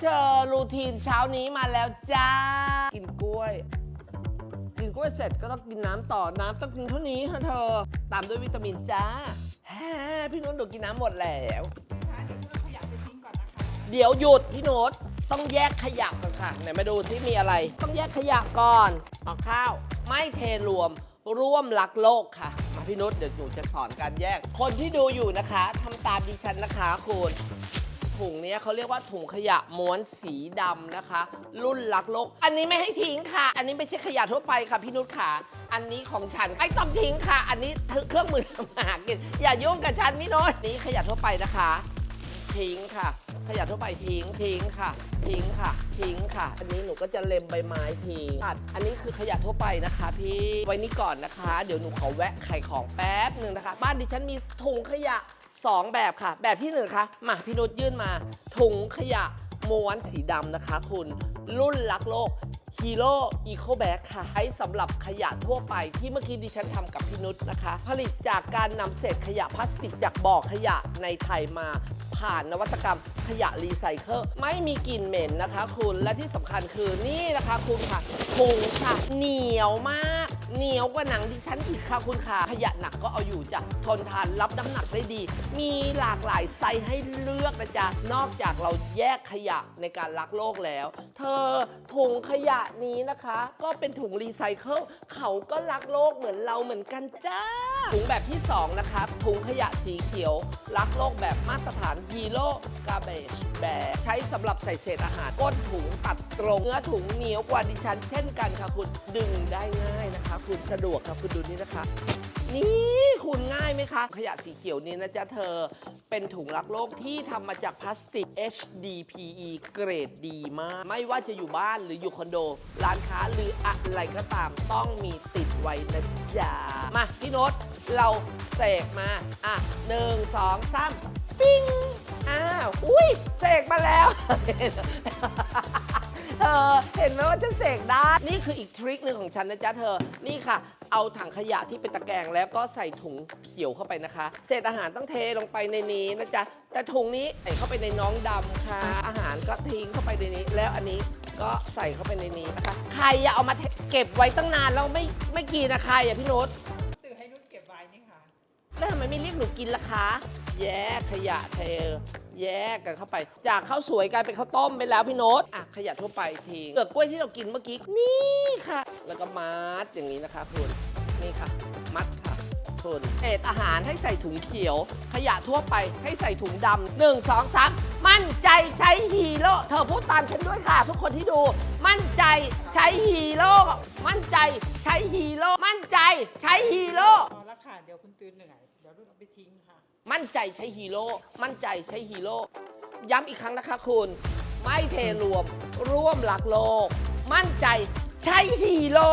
เธอรูทีนเช้านี้มาแล้วจ้า กินกล้วย กินกล้วยเสร็จก็ต้องกินน้ำต่อ น้ำต้องกินเท่านี้ค่ะเธอ ตามด้วยวิตามินจ้าแฮพี่นุ้นดูกินน้ำหมดแล้ว เดี๋ยวหยุดพี่โน้ตต้องแยกขยะก่อนค่ะไหนมาดูที่มีอะไร ต้องแยกขยะก่อนเอาข้าว ไม่เทรวมร่วมรักโลกค่ะ มาพี่นุชเดี๋ยวหนูจะสอนการแยก คนที่ดูอยู่นะคะทำตามดิฉันนะคะคุณ ถุงเนี้ยเขาเรียกว่าถุงขยะม้วนสีดำนะคะ รุ่นรักโลก อันนี้ไม่ให้ทิ้งค่ะ อันนี้ไม่ใช่ขยะทั่วไปค่ะพี่นุชค่ะอันนี้ของฉันไม่ต้องทิ้งค่ะ อันนี้เครื่องมือทำมาหากินอย่ายุ่งกับฉันพี่นุชนี่ขยะทั่วไปนะคะ ทิ้งค่ะ ขยะทั่วไปทิ้งทิ้งค่ะ ทิ้งค่ะ ทิ้งค่ะ อันนี้หนูก็จะเล็มใบไม้ทิ้งตัดอันนี้คือขยะทั่วไปนะคะพี่ไว้นี่ก่อนนะคะ เดี๋ยวหนูขอแวะไข่ของแป๊บหนึ่งนะคะ บ้านดิฉันมีถุงขยะ 2 แบบค่ะ แบบที่หนึ่งค่ะมาพี่นุชยื่นมา ถุงขยะม้วนสีดำนะคะคุณ รุ่นรักโลกฮีโร่อีโคแบกค่ะใช้สำหรับขยะทั่วไปที่เมื่อกี้ดิฉันทำกับพี่นุชนะคะ ผลิตจากการนำเศษขยะพลาสติกจากบ่อขยะในไทยมา ผ่านนวัตกรรมขยะรีไซเคิลไม่มีกลิ่นเหม็นนะคะคุณและที่สำคัญคือนี่นะคะคุณค่ะถุงค่ะ เหนียวมาก เหนียวกว่าหนังดิฉันอีกค่ะคุณค่ะขยะหนักก็เอาอยู่จ้ะทนทานรับน้ำหนักได้ดี มีหลากหลายไซส์ให้เลือกนะจ๊ะนอกจากเราแยกขยะในการรักโลกแล้ว เธอถุงขยะนี้นะคะ ก็เป็นถุงรีไซเคิลเขาก็รักโลกเหมือนเราเหมือนกันจ้าถุงแบบที่2นะครับถุงขยะสีเขียว รักโลกแบบมาตรฐาน Hero Garbage Bag ใช้สำหรับใส่เศษอาหารก้นถุงตัดตรงเนื้อถุงเหนียวกว่าดิฉัน เช่นกันค่ะคุณดึงได้ง่ายนะคะคุณสะดวกค่ะคุณดูนี่นะคะ นี่คุณง่ายไหมคะ ขยะสีเขียวนี้นะจ๊ะเธอเป็นถุงรักโลกที่ทำมาจากพลาสติก HDPE เกรดดีมาก ไม่ว่าจะอยู่บ้านหรืออยู่คอนโด ร้านค้าหรืออะไรก็ตามต้องมีติดไว้นะจ๊ะ มาพี่โน้ตเราเสกมา อะหนึ่งสองสามปิ้งอ้าว อุ้ยเสกมาแล้ว เธอ เห็นไหมว่าฉันเสกได้ นี่คืออีกทริคหนึ่งของฉันนะจ๊ะเธอ นี่ค่ะ เอาถังขยะที่เป็นตะแกรงแล้วก็ใส่ถุงเขียวเข้าไปนะคะ เศษอาหารต้องเทลงไปในนี้นะจ๊ะ แต่ถุงนี้ใส่เข้าไปในน้องดำค่ะ อาหารก็ทิ้งเข้าไปในนี้ แล้วอันนี้ก็ใส่เข้าไปในนี้นะคะ ใครอะเอามาเก็บไว้ตั้งนานแล้วไม่ไม่กินนะใครอะพี่โน้ต ตื่นให้นุ่นเก็บไว้นี่ค่ะ แล้วทำไมไม่เรียกหนูกินล่ะคะ แยกขยะเท แยกกันเข้าไป จากข้าวสวยกลายเป็นข้าวต้มไปแล้วพี่โน้ตอะขยะทั่วไปทิ้งเปลือกกล้วยที่เรากินเมื่อกี้นี่ค่ะ แล้วก็มัดอย่างนี้นะคะคุณ นี่ค่ะ มัดค่ะคุณเศษอาหารให้ใส่ถุงเขียว ขยะทั่วไปให้ใส่ถุงดำหนึ่งสองสามมั่นใจใช้ฮีโร่เธอพูดตามฉันด้วยค่ะ ทุกคนที่ดู มั่นใจใช้ฮีโร่มั่นใจใช้ฮีโร่มั่นใจใช้ฮีโร่พอแล้วค่ะเดี๋ยวคุณตื่นเหนื่อยเดี๋ยวนุ่นเอาไปทิ้งค่ะ มั่นใจใช้ฮีโร่มั่นใจใช้ฮีโร่ย้ำอีกครั้งนะคะคุณ ไม่เทรวม ร่วมหลักโลก มั่นใจใช้ฮีโร่